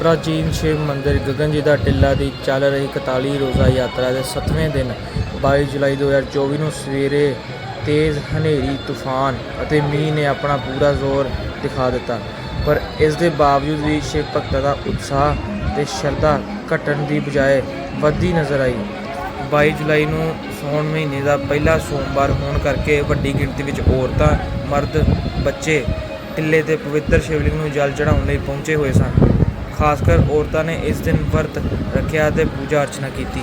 ਪ੍ਰਾਚੀਨ ਸ਼ਿਵ ਮੰਦਿਰ ਗਗਨਜੀ ਦਾ ਟਿੱਲਾ ਦੀ ਚੱਲ ਰਹੀ 41 ਰੋਜ਼ਾ ਯਾਤਰਾ ਦੇ 7ਵੇਂ ਦਿਨ 22 ਜੁਲਾਈ 2024 ਨੂੰ ਸਵੇਰੇ ਤੇਜ਼ ਹਨੇਰੀ, ਤੂਫਾਨ ਅਤੇ ਮੀਂਹ ਨੇ ਆਪਣਾ ਪੂਰਾ ਜ਼ੋਰ ਦਿਖਾ ਦਿੱਤਾ। ਪਰ ਇਸ ਦੇ ਬਾਵਜੂਦ ਵੀ ਸ਼ਿਵ ਭਗਤਾਂ ਦਾ ਉਤਸ਼ਾਹ ਤੇ ਸ਼ਰਧਾ ਘਟਣ ਦੀ ਬਜਾਏ ਵੱਧਦੀ ਨਜ਼ਰ ਆਈ। 22 ਜੁਲਾਈ ਨੂੰ ਸੌਣ ਮਹੀਨੇ ਦਾ ਪਹਿਲਾ ਸੋਮਵਾਰ ਹੋਣ ਕਰਕੇ ਵੱਡੀ ਗਿਣਤੀ ਵਿੱਚ ਔਰਤਾਂ, ਮਰਦ, ਬੱਚੇ ਟਿੱਲੇ ਤੇ ਪਵਿੱਤਰ ਸ਼ਿਵਲਿੰਗ ਨੂੰ ਜਲ ਚੜਾਉਣ ਲਈ ਪਹੁੰਚੇ ਹੋਏ ਸਨ। ਖਾਸ ਕਰ ਔਰਤਾਂ ਨੇ ਇਸ ਦਿਨ ਵਰਤ ਰੱਖਿਆ ਅਤੇ ਪੂਜਾ ਅਰਚਨਾ ਕੀਤੀ।